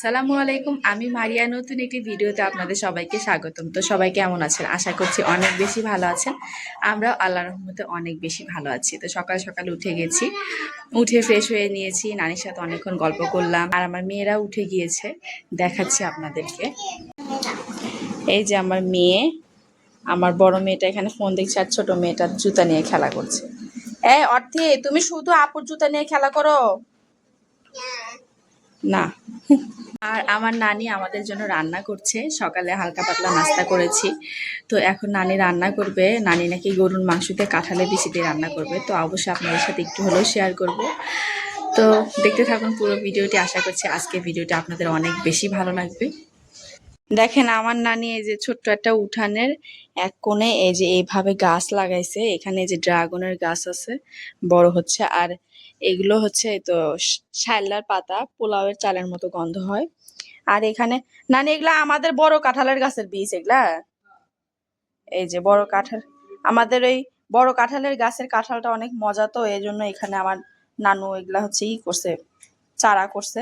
আসসালামু আলাইকুম, আমি মারিয়া। নতুন একটি ভিডিওতে আপনাদের সবাইকে স্বাগতম। তো সবাই কেমন আছেন? আশা করছি অনেক বেশি ভালো আছেন। আমরাও আল্লাহ রহমতে অনেক বেশি ভালো আছি। তো সকাল সকাল উঠে গেছি, উঠে ফ্রেশ হয়ে নিয়েছি, নানির সাথে অনেকক্ষণ গল্প করলাম, আর আমার মেয়েরা উঠে গিয়েছে, দেখাচ্ছি আপনাদেরকে। এই যে আমার মেয়ে, আমার বড় মেয়েটা এখানে ফোন দেখছে আর ছোট মেয়েটা জুতা নিয়ে খেলা করছে। এই অর্থে, তুমি শুধু আপুর জুতা নিয়ে খেলা করো? না। আর আমার নানি আমাদের জন্য রান্না করছে। সকালে হালকা পাতলা নাস্তা করেছি। তো এখন নানি রান্না করবে। নানি নাকি গরুর মাংসতে কাঁঠালে বেশি দিয়ে রান্না করবে। তো অবশ্যই আপনাদের সাথে একটু হলেও শেয়ার করব। তো দেখতে থাকুন পুরো ভিডিওটি। আশা করছি আজকে ভিডিওটি আপনাদের অনেক বেশি ভালো লাগবে। দেখেন আমার নানি এই যে ছোট্ট একটা উঠানের এক কোণে এই যে এইভাবে গাছ লাগাইছে, এখানে যে ড্রাগনের গাছ আছে, বড় হচ্ছে। আর এগুলো হচ্ছে তো শাইলার পাতা, পোলাওয়ের চালের মতো গন্ধ হয়। আর এখানে, নানি এগুলা আমাদের বড় কাঁঠালের গাছের বীজ এগুলা? এই যে বড় কাঁঠাল, আমাদের ওই বড় কাঁঠালের গাছের কাঁঠালটা অনেক মজা তো এই জন্য এখানে আমার নানু এগুলা হচ্ছে ই করছে, চারা করছে।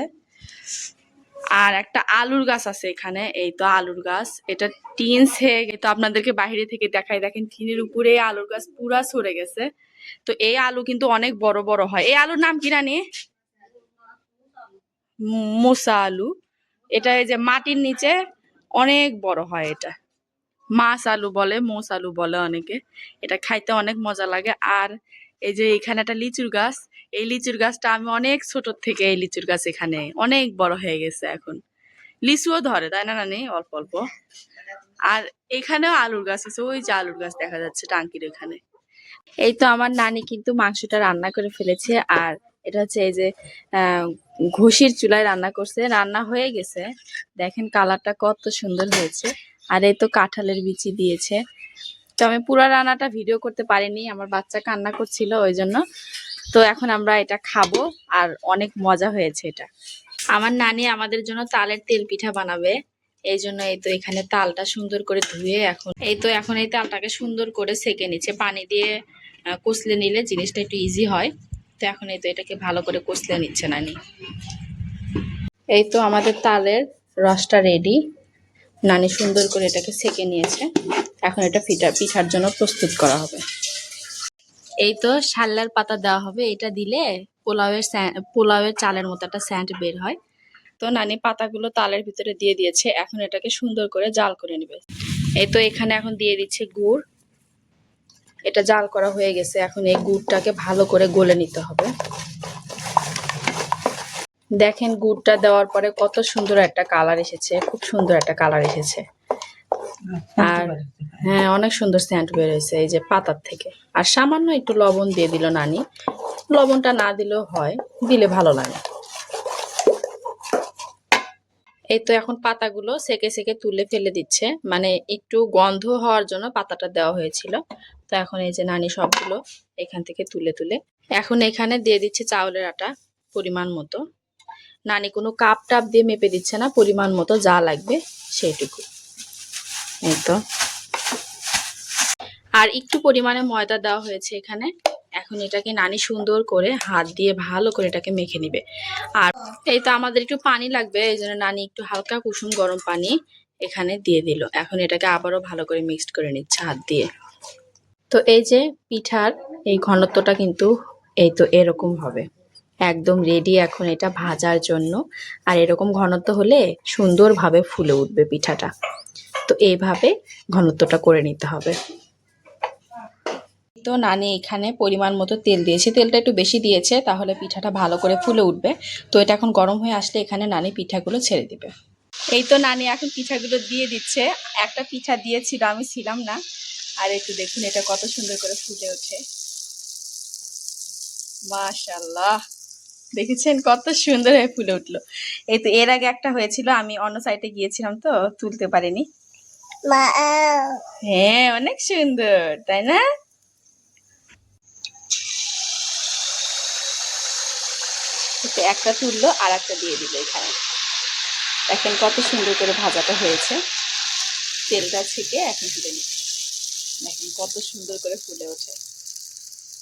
আর একটা আলুর গাছ আছে এখানে, এই তো আলুর গাছ। এটা টিন হয়ে তো আপনাদেরকে বাইরে থেকে দেখাই। দেখেন টিনের উপরে আলুর গাছ পুরা সরে গেছে। তো এই আলু কিন্তু অনেক বড় বড় হয়। এই আলুর নাম কি রানি? মোসা আলু। এটা এই যে মাটির নিচে অনেক বড় হয় এটা। মাছ আলু বলে, মোস আলু বলে অনেকে। এটা খাইতে অনেক মজা লাগে। আর এই যে এখানে একটা লিচুর গাছ এই লিচুর গাছটা আমি অনেক ছোট থেকে এই লিচুর গাছ এখানে অনেক বড় হয়ে গেছে এখন। লিচুও ধরে, তাই না নানি অল্প অল্প। আর এখানেও আলুর গাছ আছে, ওই যে আলুর গাছ দেখা যাচ্ছে টাঙ্কির এখানে। এই তো আমার নানি কিন্তু মাংসটা রান্না করে ফেলেছে, আর এটা হচ্ছে এই যে ঘষির চুলায় রান্না করছে। রান্না হয়ে গেছে। দেখেন কালারটা কত সুন্দর হয়েছে। আর এই তো কাঁঠালের বিচি দিয়েছে। তো আমি পুরো রান্নাটা ভিডিও করতে পারিনি, আমার বাচ্চা কান্না করছিল ওই জন্য। তো এখন আমরা এটা খাব আর অনেক মজা হয়েছে এটা। আমার নানি আমাদের জন্য তালের তেল পিঠা বানাবে, এই জন্য এই তো এখানে তালটা সুন্দর করে ধুয়ে এখন এই তো এখন এই তালটাকে সুন্দর করে সেকে নিচ্ছে। পানি দিয়ে কষলে নিলে জিনিসটা একটু ইজি হয়। তো এখন এই তো এটাকে ভালো করে কষলে নিচ্ছে নানি। এই তো আমাদের তালের রসটা রেডি নানি সুন্দর করে এটাকে সেকে নিয়েছে। এখন এটা পিঠা পিঠার জন্য প্রস্তুত করা হবে। এই তো শাল্লার পাতা দেওয়া হবে। এটা দিলে পোলাওয়ের পোলাওয়ের চালের মতো একটা স্যান্ড বের হয়। তো নানি পাতাগুলো তালের ভিতরে দিয়ে দিয়েছে। এখন এটাকে সুন্দর করে জাল করে নেবে। এই তো এখানে এখন দিয়ে দিচ্ছে গুড়। এটা জাল করা হয়ে গেছে। এখন এই গুড়টাকে ভালো করে গলে নিতে হবে। দেখেন গুড়টা দেওয়ার পরে কত সুন্দর একটা কালার এসেছে। খুব সুন্দর একটা কালার এসেছে। আর হ্যাঁ অনেক সুন্দর স্যান্ড বের হয়েছে, এই যে পাতার থেকে। আর সামান্য একটু লবণ দিয়ে দিল নানি। লবণটা না দিলেও হয়, দিলে ভালো লাগে। এই তো এখন পাতাগুলো সেকে সেকে তুলে ফেলে দিচ্ছে। মানে একটু গন্ধ হওয়ার জন্য পাতাটা দেওয়া হয়েছিল। তো এখন এই যে নানি সবগুলো এখান থেকে তুলে তুলে, এখন এখানে দিয়ে দিচ্ছে চাউলের আটা পরিমাণ মতো। নানি কোনো কাপ টাপ দিয়ে মেপে দিচ্ছে না, পরিমাণ মতো যা লাগবে সেইটুকু। এই তো আর একটু পরিমাণে ময়দা দেওয়া হয়েছে এখানে। এখন এটাকে নানি সুন্দর করে হাত দিয়ে ভালো করে এটাকে মেখে নিবে। আর এই তো আমাদের একটু পানি লাগবে, এই জন্য নানি একটু হালকা কুসুম গরম পানি এখানে দিয়ে দিল। এখন এটাকে আবারও ভালো করে মিক্সড করে নিচ্ছে হাত দিয়ে। তো এই যে পিঠার এই ঘনত্বটা কিন্তু এই তো এরকম হবে। একদম রেডি এখন এটা ভাজার জন্য। আর এরকম ঘনত্ব হলে সুন্দরভাবে ফুলে উঠবে পিঠাটা। তো এইভাবে ঘনত্বটা করে নিতে হবে। তো নানি এখানে পরিমাণ মতো তেল দিয়েছে। তেলটা একটু বেশি দিয়েছে, তাহলে পিঠাটা ভালো করে ফুলে উঠবে। তো এটা এখন গরম হয়ে আসলে এখানে নানি পিঠাগুলো ছেড়ে দিবে। এই তো নানি এখন পিঠাগুলো দিয়ে দিচ্ছে। একটা পিঠা দিয়েছিল, আমি ছিলাম না। আর একটু দেখুন এটা কত সুন্দর করে ফুটে ওঠে। মাশাল্লাহ দেখেছেন কত সুন্দর হয়ে ফুলে উঠল। এই তো এর আগে একটা হয়েছিল, আমি অন্য সাইডে গিয়েছিলাম তো, তুলতে পারিনি। হ্যাঁ অনেক সুন্দর, তাই না? একটা তুললো আর একটা দিয়ে দিল এখানে। দেখেন কত সুন্দর করে ভাজাটা হয়েছে। তেলটা ছেঁকে এখন তুলে নিচ্ছে। দেখেন কত সুন্দর করে ফুলে ওঠে।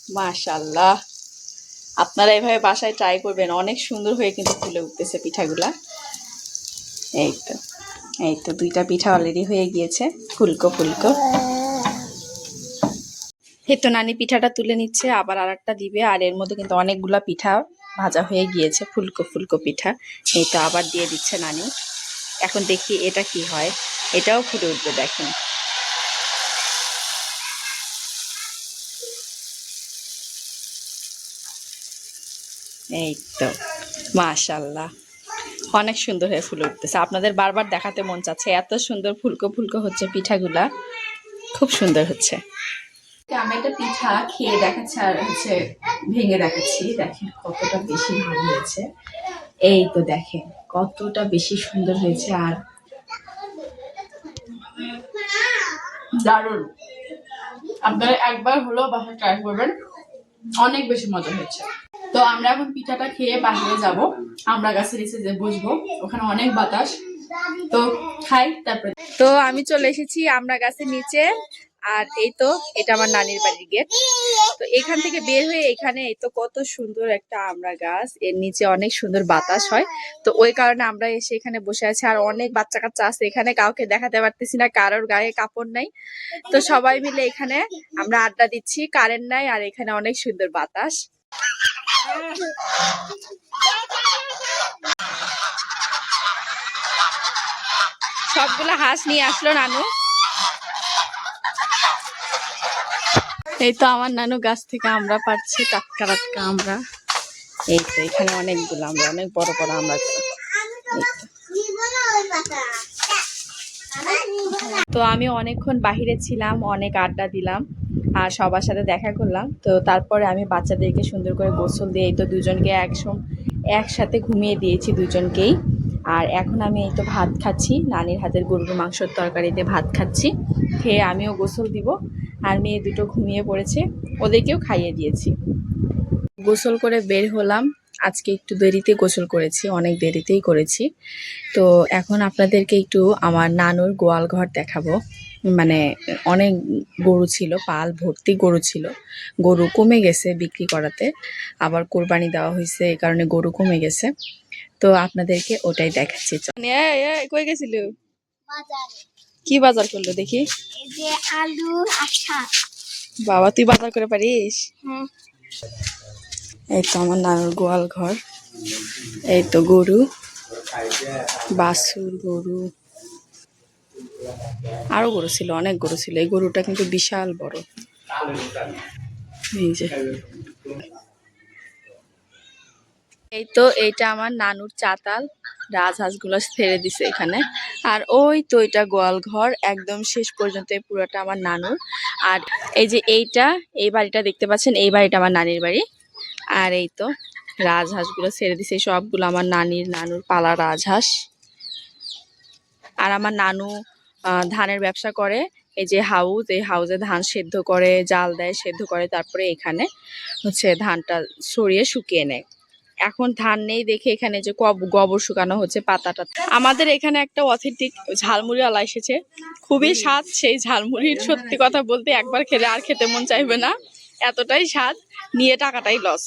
মাশাল্লাহ আপনারা এভাবে বাসায় ট্রাই করবেন, অনেক সুন্দর হয়ে কিন্তু ফুলে উঠতেছে পিঠাগুলা। এই তো। এই তো দুইটা পিঠা অলরেডি হয়ে গিয়েছে। ফুলকো ফুলকো। এই তো নানি পিঠাটা তুলে নিচ্ছে, আবার আর একটা দিবে। আর এর মধ্যে কিন্তু অনেকগুলা পিঠা ভাজা হয়ে গিয়েছে, ফুলকো ফুলকো পিঠা। এই তো আবার দিয়ে দিচ্ছে নানি। এখন দেখি এটা কি হয়। এটাও ফুটে উঠবে, দেখেন। এই তো, মাশাল্লাহ। অনেক সুন্দর হয়ে ফুলে উঠতেছে। আপনাদের বারবার দেখাতে মন চাচ্ছে এত সুন্দর ফুলকো ফুলকো হচ্ছে পিঠাগুলা। খুব সুন্দর হচ্ছে। আমি একটা পিঠা খেয়ে দেখাচ্ছি আর হচ্ছে ভেঙে দেখাচ্ছি। দেখেন কতটা বেশি ভালো হয়েছে। এই তো দেখেন কতটা বেশি সুন্দর হয়েছে আর দারুণ। আপনারা একবার হলো বাসায় ট্রাই করবেন। অনেক বেশি মজা হয়েছে। তো আমরা এখন পিঠাটা খেয়ে বাহিরে যাব। আমরা গাছের নিচে যে বসবো, ওখানে অনেক বাতাস। তো খাই, তারপরে। তো আমি চলে এসেছি আমরা গাছের নিচে, আর এই তো এটা আমার নানির বাড়ির গেট। তো এখান থেকে বের হয়ে এখানে এই তো কত সুন্দর একটা আমরা গাছ। এর নিচে অনেক সুন্দর বাতাস হয়। তো ওই কারণে আমরা এসে এখানে বসে আছি, আর অনেক বাচ্চা কাচ্চা আছে। এখানে কাউকে দেখাতে পারতেছি না, কারোর গায়ে কাপড় নাই। তো সবাই মিলে এখানে আমরা আড্ডা দিচ্ছি, কারেন্ট নাই, আর এখানে অনেক সুন্দর বাতাস। সবগুলো হাঁস নিয়ে আসলো নানু। এই তো আমার নানু গাছ থেকে আমরা পাচ্ছি টাটকা টাটকা আমরা। এই তো এখানে অনেকগুলো আমরা, অনেক বড় বড় আমরা। তো। আমি অনেকক্ষণ বাহিরে ছিলাম, অনেক আড্ডা দিলাম। আর সবার সাথে দেখা করলাম। তো তারপরে আমি বাচ্চাদেরকে সুন্দর করে গোসল দিয়ে এই তো দুজনকে একসম একসাথে ঘুমিয়ে দিয়েছি দুজনকেই। আর এখন আমি এই তো ভাত খাচ্ছি। নানির হাতের গরুর মাংসর তরকারিতে ভাত খাচ্ছি। খেয়ে আমিও গোসল দিব। আর মেয়ে দুটো ঘুমিয়ে পড়েছে। ওদেরকেও খাইয়ে দিয়েছি। গোসল করে বের হলাম। আজকে একটু দেরিতে গোসল করেছি। অনেক দেরিতেই করেছি। তো এখন আপনাদেরকে একটু আমার নানুর গোয়াল ঘর দেখাবো। মানে অনেক গরু ছিল পাল ভর্তি গরু ছিল। গরু কমে গেছে বিক্রি করাতে। আবার কোরবানি দেওয়া হয়েছে এই কারণে গরু কমে গেছে। তো আপনাদেরকে ওটাই দেখাচ্ছি। কই গেছিল? কি বাজার করল দেখি? যে আলু বাবা তুই বাজার করে পারিস? হ্যাঁ। এই তো আমার নানুর গোয়াল ঘর। এই তো গরু। বাছুর গরু। আরও গরু ছিল, অনেক গরু ছিল। এই গরুটা কিন্তু বিশাল বড়। এই যে। এই তো এইটা আমার নানুর চাতাল। রাজহাঁসগুলো ছেড়ে দিছে এখানে। আর ওই তো এটা গোয়াল ঘর, একদম শেষ পর্যন্ত এই পুরোটা আমার নানুর। আর এই যে এইটা, এই বাড়িটা দেখতে পাচ্ছেন, এই বাড়িটা আমার নানির বাড়ি। আর এই তো রাজহাঁসগুলো ছেড়ে দিছে সবগুলো আমার নানির, নানুর পালা রাজহাঁস। আর আমার নানু ধানের ব্যবসা করে। এই যে হাউস এই হাউসে ধান সেদ্ধ করে জাল দেয় সেদ্ধ করে তারপরে এখানে হচ্ছে ধানটা সরিয়ে শুকিয়ে নেয়। এখন ধান নেই দেখে এখানে যে গোবর শুকানো হচ্ছে পাতাটা। আমাদের এখানে একটা অথেন্টিক ঝালমুড়িওয়ালা এসেছে। খুবই স্বাদ সেই ঝালমুড়ির সত্যি কথা বলতে একবার খেলে আর খেতে মন চাইবে না। এতটাই স্বাদ নিয়ে টাকাটাই লস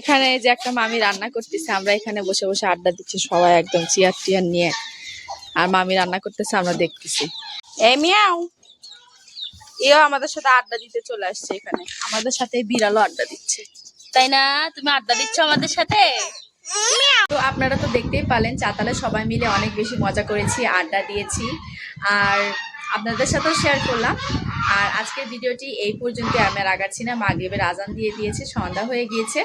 এখানে যে একটা মামি রান্না করতেছে আমরা এখানে বসে বসে আড্ডা দিচ্ছি সবাই একদম চেয়ার টিয়ার নিয়ে। আর মামি রান্না করতেছে আমরা দেখতেছি। এ মিয়াও। এও আমাদের সাথে আড্ডা দিতে চলে আসছে এখানে। আমাদের সাথে বিড়ালও আড্ডা দিচ্ছে। তাই না? তুমি আড্ডা দিচ্ছ আমাদের সাথে? তো আপনারা তো দেখতেই পালেন চাতালে সবাই মিলে অনেক বেশি মজা করেছি আড্ডা দিয়েছি। আর আপনাদের সাথেও শেয়ার করলাম। আর আজকের ভিডিওটি এই পর্যন্ত আমি আর আগাচ্ছি না। মাগরিবের আজান দিয়ে দিয়েছে সন্ধ্যা হয়ে গিয়েছে।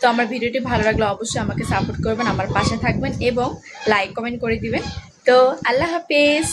তো আমার ভিডিওটি ভালো লাগলে অবশ্যই আমাকে সাপোর্ট করবেন আমার পাশে থাকবেন এবং লাইক কমেন্ট করে দিবেন। তো আল্লাহ হাফেজ।